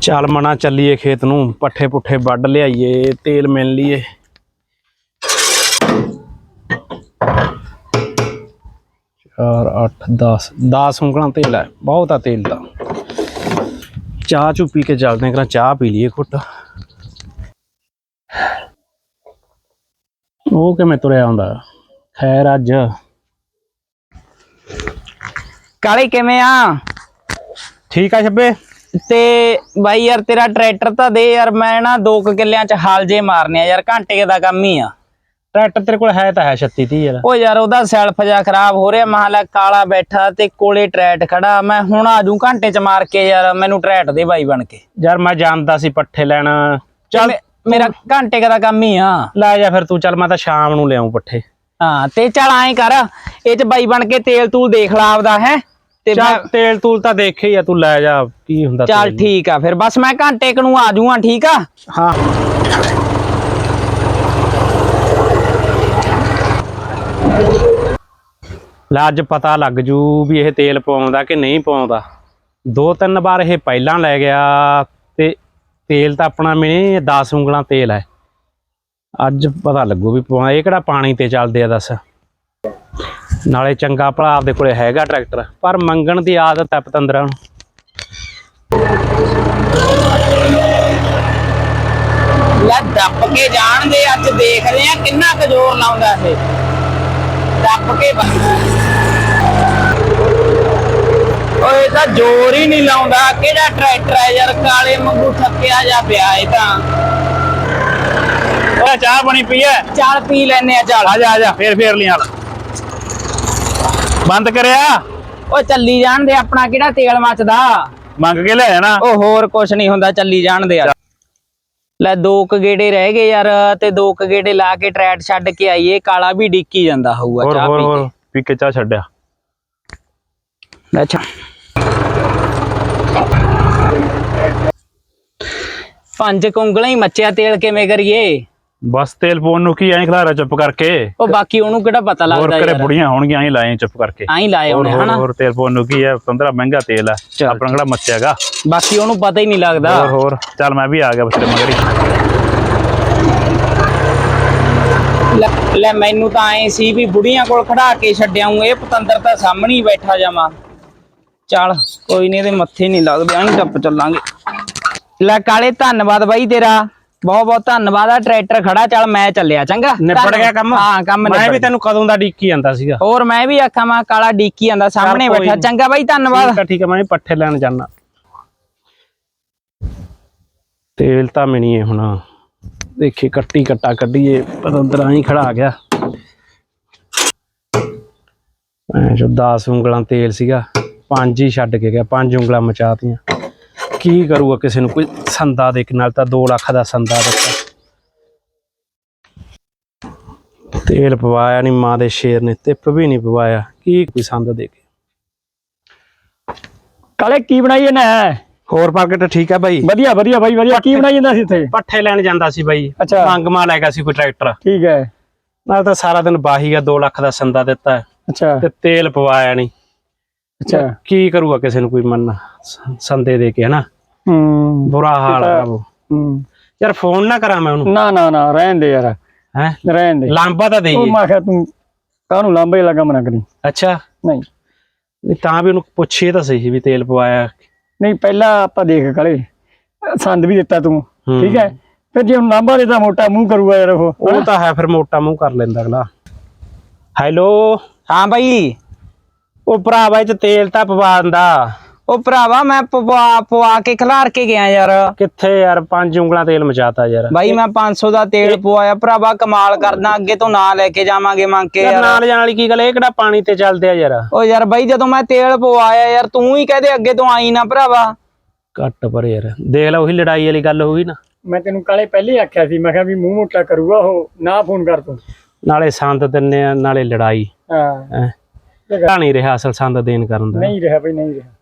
ਚੱਲ ਮਣਾ ਚੱਲੀਏ ਖੇਤ ਨੂੰ ਪੱਠੇ ਪੁੱਠੇ ਵੱਢ ਲਿਆਈਏ ਤੇਲ ਮਿਲ ਲਈਏ। ਚਾਰ 8 10 10 ਉਂਗਲਾਂ ਤੇਲ ਹੈ ਬਹੁਤ ਆ ਤੇਲ ਦਾ। ਚਾਹ ਚੂ ਪੀ ਕੇ ਚੱਲਦੇ ਹਾਂ ਕਰਾਂ ਚਾਹ ਪੀ ਲਈਏ ਘੁੱਟ। ਉਹ ਕਿਵੇਂ ਤੁਰਿਆ ਹੁੰਦਾ? ਖੈਰ ਅੱਜ। ਕਾਲੇ ਕਿਵੇਂ ਆ? ਠੀਕ ਆ ਛੱਬੇ? ਤੇ ਬਾਈ ਯਾਰ ਤੇਰਾ ਟਰੈਕਟਰ ਤਾਂ ਦੇ ਯਾਰ ਮੈਂ ਨਾ 2 ਕਿੱਲਿਆਂ ਚ ਹਾਲ ਜੇ ਮਾਰਨੇ ਆ ਯਾਰ ਘੰਟੇ ਦਾ ਕੰਮ ਹੀ ਆ। ਟਰੈਕਟਰ ਤੇਰੇ ਕੋਲ ਹੈ ਤਾਂ ਹੈ 36 30 ਯਾਰ। ਉਹ ਯਾਰ ਉਹਦਾ ਸੈਲਫ ਜਾ ਖਰਾਬ ਹੋ ਰਿਹਾ ਮਹਲਾ ਕਾਲਾ ਬੈਠਾ ਤੇ ਕੋਲੇ ਟਰੈਟ ਖੜਾ ਮੈਂ ਹੁਣ ਆਜੂ ਘੰਟੇ ਚ ਮਾਰ ਕੇ ਯਾਰ ਮੈਨੂੰ ਟਰੈਟ ਦੇ ਬਾਈ ਬਣ ਕੇ। ਯਾਰ ਮੈਂ ਜਾਣਦਾ ਸੀ ਪੱਠੇ ਲੈਣ। ਚੱਲ ਮੇਰਾ ਘੰਟੇ ਕੁ ਦਾ ਕੰਮ ਹੀ ਆ। ਲੈ ਜਾ ਫਿਰ ਤੂੰ ਚੱਲ ਮੈਂ ਤਾਂ ਸ਼ਾਮ ਨੂੰ ਲਿਆਉਂ ਪੱਠੇ। ਹਾਂ ਤੇ ਚੱਲ ਐਂ ਕਰ ਇਹ ਚ ਬਾਈ ਬਣ ਕੇ ਤੇਲ ਤੂਲ ਦੇਖ ਲਾ ਆਪਦਾ ਹੈ। ਤੇ ਚੱਲ ਤੇਲ ਤੂਲ ਤਾਂ ਦੇਖੇ ਹੀ ਆ ਤੂੰ ਲੈ ਜਾ ਕੀ ਹੁੰਦਾ ਚੱਲ। ਠੀਕ ਆ ਫਿਰ ਬਸ ਮੈਂ ਘੰਟੇ ਕੁ ਨੂੰ ਆ ਠੀਕ ਆ? ਹਾਂ। ਲੈ ਅੱਜ ਪਤਾ ਲੱਗ ਜੂ ਵੀ ਇਹ ਤੇਲ ਪਾਉਂਦਾ ਕਿ ਨਹੀਂ ਪਾਉਂਦਾ। ਦੋ ਤਿੰਨ ਵਾਰ ਇਹ ਪਹਿਲਾਂ ਲੈ ਗਿਆ ਤੇ ਤੇਲ ਤਾਂ ਆਪਣਾ ਮੈਨੇ 10 ਉਂਗਲਾਂ ਤੇਲ ਹੈ। ਅੱਜ ਪਤਾ ਲੱਗੂ ਵੀ ਇਹ ਕਿਹੜਾ ਪਾਣੀ ਤੇ ਚੱਲਦੇ ਆ ਦੱਸ। ਨਾਲੇ ਚੰਗਾ ਭਲਾ ਆਪਦੇ ਕੋਲੇ ਹੈਗਾ ਟਰੈਕਟਰ ਪਰ ਮੰਗਣ ਦੀ ਆਦਤ ਹੈ ਪਤੰਦਰਾਂ ਨੂੰ। ਲੈ ਦੱਬ ਕੇ ਜਾਣਦੇ ਅੱਜ ਦੇਖਦੇ ਆ ਕਿੰਨਾ ਕੁ ਜ਼ੋਰ ਲਾਉਂਦਾ ਇਹ। ਦੱਬ ਕੇ ਓਏ ਤਾਂ ਜ਼ੋਰ ਹੀ ਨਹੀਂ ਲਾਉਂਦਾ। ਕਿਹੜਾ ਟਰੈਕਟਰ ਹੈ ਯਾਰ ਕਾਲੇ ਵਾਂਗੂ ਥੱਕਿਆ ਜਾ ਪਿਆ ਇਹ ਤਾਂ। ਓਏ ਚਾਹ ਬਣੀ ਪਈ ਐ ਚੱਲ ਪੀ ਲੈਨੇ ਆ ਚੱਲ। ਆ ਜਾ ਆ ਜਾ ਫੇਰ ਫੇਰ ਲਿਆ ਬੰਦ ਕਰਿਆ? ਓਏ ਚੱਲੀ ਜਾਣਦੇ ਆਪਣਾ ਕਿਹੜਾ ਤੇਲ ਮੱਚਦਾ? ਮੰਗ ਕੇ ਲੈ ਜਾਣਾ। ਉਹ ਹੋਰ ਕੁਛ ਨਹੀਂ ਹੁੰਦਾ ਚੱਲੀ ਜਾਣਦੇ ਯਾਰ। ਲੈ ਦੋ ਕ ਗੇੜੇ ਰਹਿ ਗਏ ਯਾਰ ਤੇ ਦੋ ਕ ਗੇੜੇ ਲਾ ਕੇ ਟਰੈਟ ਛੱਡ ਕੇ ਆਈਏ ਕਾਲਾ ਵੀ ਡਿੱਕੀ ਜਾਂਦਾ ਹੋਊਗਾ ਚਾਹ ਪੀ ਹੋਰ ਪੀ ਕੇ ਚਾਹ ਛੱਡਿਆ। ਕੇ ਅੱਛਾ ਪੰਜ ਕੁੰਗਲਾਂ ਹੀ ਮੱਚਿਆ ਤੇਲ ਕਿਵੇਂ ਕਰੀਏ? ਬਸ ਤੇਲ ਪਾਉਣ ਨੂੰ ਕੀ ਐਂ ਖਲਾਰਾ ਚੁੱਪ ਕਰਕੇ? ਉਹ ਬਾਕੀ ਉਹਨੂੰ ਕਿਹੜਾ ਪਤਾ ਹੋਰ ਲੱਗਦਾ ਕਰੇ ਯਾਰ। ਬੁੜੀਆਂ ਹੋਣਗੀਆਂ ਐਂ ਲਾਏ ਚੁੱਪ ਕਰਕੇ। ਆਂ ਹੀ ਲਾਏ ਹੋਰ ਉਹਨੇ ਹੋਰ ਹਨਾ? ਹੋਰ ਤੇਲ ਪਾਉਣ ਨੂੰ ਕੀ ਐ? 15 ਮਹਿੰਗਾ ਤੇਲ ਐ। ਚੱਲ। ਆਪਣਾ ਕਿਹੜਾ ਮੱਚਿਆਗਾ ਬਾਕੀ ਉਹਨੂੰ ਪਤਾ ਹੀ ਨਹੀਂ ਲੱਗਦਾ। ਹੋਰ ਹੋਰ। ਚੱਲ ਮੈਂ ਵੀ ਆ ਗਿਆ ਬਸਰੇ ਮਗਰੀ ਲੈ ਲੈ ਮੈਨੂੰ ਤਾਂ ਐ ਸੀ ਵੀ ਬੁੜੀਆਂ ਕੋਲ ਖੜਾ ਕੇ ਛੱਡਿਆਉਂ ਇਹ ਪਤੰਦਰ ਤਾਂ ਸਾਹਮਣੇ ਹੀ ਬੈਠਾ ਜਾਵਾਂ। ਚੱਲ ਕੋਈ ਨਹੀਂ ਇਹਦੇ ਮੱਥੇ ਨਹੀਂ ਲੱਗਦੇ ਆਂ ਟੱਪ ਚੱਲਾਂਗੇ। ਲੈ ਕਾਲੇ ਧੰਨਵਾਦ ਬਾਈ ਤੇਰਾ। ਬਹੁਤ ਬਹੁਤ ਧੰਨਵਾਦ ਆ ਟਰੈਕਟਰ ਖੜਾ ਚੱਲ ਮੈਂ ਚੱਲਿਆ ਚੰਗਾ। ਨਿਬੜ ਗਿਆ ਕੰਮ? ਹਾਂ ਕੰਮ ਮੈਂ ਵੀ ਗਿਆ। ਤੈਨੂੰ ਕਦੋਂ ਦਾ ਡੀਕੀ ਜਾਂਦਾ ਸੀਗਾ। ਹੋਰ ਮੈਂ ਵੀ ਆਖਾਂ ਮੈਂ ਕਾਲਾ ਡੀਕੀ ਆਂਦਾ ਸਾਹਮਣੇ ਬੈਠਾ। ਚੰਗਾ ਬਾਈ ਧੰਨਵਾਦ। ਠੀਕ ਆ ਠੀਕ ਆ ਮੈਂ ਪੱਠੇ ਲੈਣ ਜਾਣਾ ਤੇਲ ਤਾਂ ਮਿਣੀਏ ਹੁਣ। ਦੇਖੀ ਕੱਟੀ ਕੱਟਾ ਕੱਢੀਏ ਪਤੰਦਰਾ ਹੀ ਖੜਾ ਗਿਆ। ਐ ਜੋ 10 ਉਂਗਲਾਂ ਤੇਲ ਸੀਗਾ ਪੰਜ ਹੀ ਛੱਡ ਕੇ ਗਿਆ ਪੰਜ ਉਂਗਲਾਂ ਮਚਾਤੀਆਂ। ਕੀ ਕਰੂਗਾ ਕਿਸੇ ਨੂੰ? ਕੋਈ ਸੰਦਾ ਦੇ ਕੇ ਨਾਲ ਤਾਂ 2 ਲੱਖ ਦਾ ਸੰਦਾ ਦਿੱਤਾ। ਤੇਲ ਪਵਾਇਆ ਨਹੀਂ ਮਾਂ ਦੇ ਸ਼ੇਰ ਨੇ ਤਿੱਪ ਵੀ ਨਹੀਂ ਪਵਾਇਆ। ਕੀ ਕੋਈ ਸੰਦ ਦੇ ਕੇ? ਕਾਲੇ ਕੀ ਬਣਾਈ ਇਹਨੇ ਹੋਰ ਪਾਕਟ ਠੀਕ ਆ ਬਾਈ? ਵਧੀਆ ਵਧੀਆ ਬਾਈ ਵਧੀਆ। ਕੀ ਬਣਾਈ ਜਾਂਦਾ ਸੀ ਇੱਥੇ? ਪੱਠੇ ਲੈਣ ਜਾਂਦਾ ਸੀ ਬਾਈ। ਅੱਛਾ। ਮੰਗਮਾ ਲੈ ਗਿਆ ਸੀ ਕੋਈ ਟਰੈਕਟਰ ਠੀਕ ਹੈ ਨਾਲ ਤਾਂ ਸਾਰਾ ਦਿਨ ਬਾਹੀ ਗਿਆ 2 ਲੱਖ ਦਾ ਸੰਦਾ ਦਿੱਤਾ। ਹੈ, ਅੱਛਾ। ਤੇ ਤੇਲ ਪਵਾਇਆ ਨਹੀਂ ਅੱਛਾ ਕੀ ਕਰੂਗਾ ਕਿਸੇ ਨੂੰ ਕੋਈ ਮੰਨ ਸੰਦੇ ਦੇ ਕੇ ਹਨਾ? ਹੂੰ। ਬੁਰਾ ਹਾਲ ਹੈ ਉਹ। ਹੂੰ। ਯਾਰ ਫੋਨ ਨਾ ਕਰਾਂ ਮੈਂ ਉਹਨੂੰ। ਨਾ ਨਾ ਨਾ ਰਹਿਣ ਦੇ ਯਾਰ। ਹੈ? ਰਹਿਣ ਦੇ। ਲਾਂਬਾ ਤਾਂ ਉਹ ਦੇਈਏ ਮੈਂ ਕਿਹਾ ਤੂੰ ਕਾਹਨੂੰ ਲਾਂਬੇ ਲੱਗਾ ਮਨਾ ਕਰੀ? ਅੱਛਾ। ਨਹੀਂ। ਨਹੀਂ ਤਾਂ ਵੀ ਉਹਨੂੰ ਪੁੱਛੀਏ ਤਾਂ ਸਹੀ ਵੀ ਤੇਲ ਪਵਾਇਆ। ਨਹੀਂ ਪਹਿਲਾਂ ਆਪਾਂ ਦੇਖ ਕਾਲੇ। ਸੰਦ ਵੀ ਦਿੱਤਾ ਤੂੰ। ਹੂੰ। ਠੀਕ ਹੈ? ਫਿਰ ਜੇ ਹੁਣ ਲਾਂਬਾ ਦੇਤਾ ਮੋਟਾ ਮੂੰਹ ਕਰੂਗਾ ਯਾਰ ਉਹ ਉਹ ਤਾਂ ਹੈ ਫਿਰ ਮੋਟਾ ਮੂੰਹ ਕਰ ਲੈਂਦਾ ਅਗਲਾ। ਹੈਲੋ? ਹਾਂ ਬਾਈ। ਉਹ ਭਰਾਵਾ ਇਹ ਚ ਤੇਲ ਤਾਂ ਪਵਾ ਦਿੰਦਾ। ਉਹ ਭਰਾਵਾ ਮੈਂ ਪਵਾ ਪਵਾ ਕੇ ਖਿਲਾਰ ਕੇ ਗਿਆ ਯਾਰ। ਕਿੱਥੇ ਯਾਰ ਪੰਜ ਉਂਗਲਾਂ ਤੇਲ ਮਚਾਤਾ ਯਾਰ। ਬਾਈ ਮੈਂ 500 ਦਾ ਤੇਲ ਪਵਾਇਆ। ਭਰਾਵਾ ਕਮਾਲ ਕਰਦਾ ਅੱਗੇ ਤੋਂ ਨਾ ਲੈ ਕੇ ਜਾਵਾਂਗੇ ਮੰਗ ਕੇ ਯਾਰ। ਨਾਲ ਜਾਣ ਵਾਲੀ ਕੀ ਗੱਲ ਇਹ ਕਿਹੜਾ ਪਾਣੀ ਤੇ ਚੱਲਦੇ ਆ ਯਾਰ? ਉਹ ਯਾਰ ਬਾਈ ਜਦੋਂ ਮੈਂ ਤੇਲ ਪਵਾਇਆ ਯਾਰ ਤੂੰ ਹੀ ਕਹਦੇ ਅੱਗੇ ਤੋਂ ਆਈ ਨਾ ਭਰਾਵਾ। ਘੱਟ ਪਰ ਯਾਰ ਦੇਖ ਲੈ ਉਹੀ ਲੜਾਈ ਵਾਲੀ ਗੱਲ ਹੋਈ ਨਾ। ਮੈਂ ਤੈਨੂੰ ਕਾਲੇ ਪਹਿਲੇ ਹੀ ਆਖਿਆ ਸੀ ਮੈਂ ਕਿਹਾ ਵੀ ਮੂੰਹ ਮੋਟਾ ਕਰੂਗਾ ਉਹ ਨਾ ਫੋਨ ਕਰ ਤੂੰ। ਨਾਲੇ ਸੰਦ ਦਿੰਨੇ ਆ ਨਾਲੇ ਲੜਾਈ। ਹਾਂ? ਹੈ ਨਹੀਂ ਰਿਹਾ ਅਸਲ ਸੰਦ ਦੇਣ ਕਰਨ ਦਾ। ਨਹੀਂ ਰਿਹਾ ਬਈ ਨਹੀਂ ਰਿਹਾ।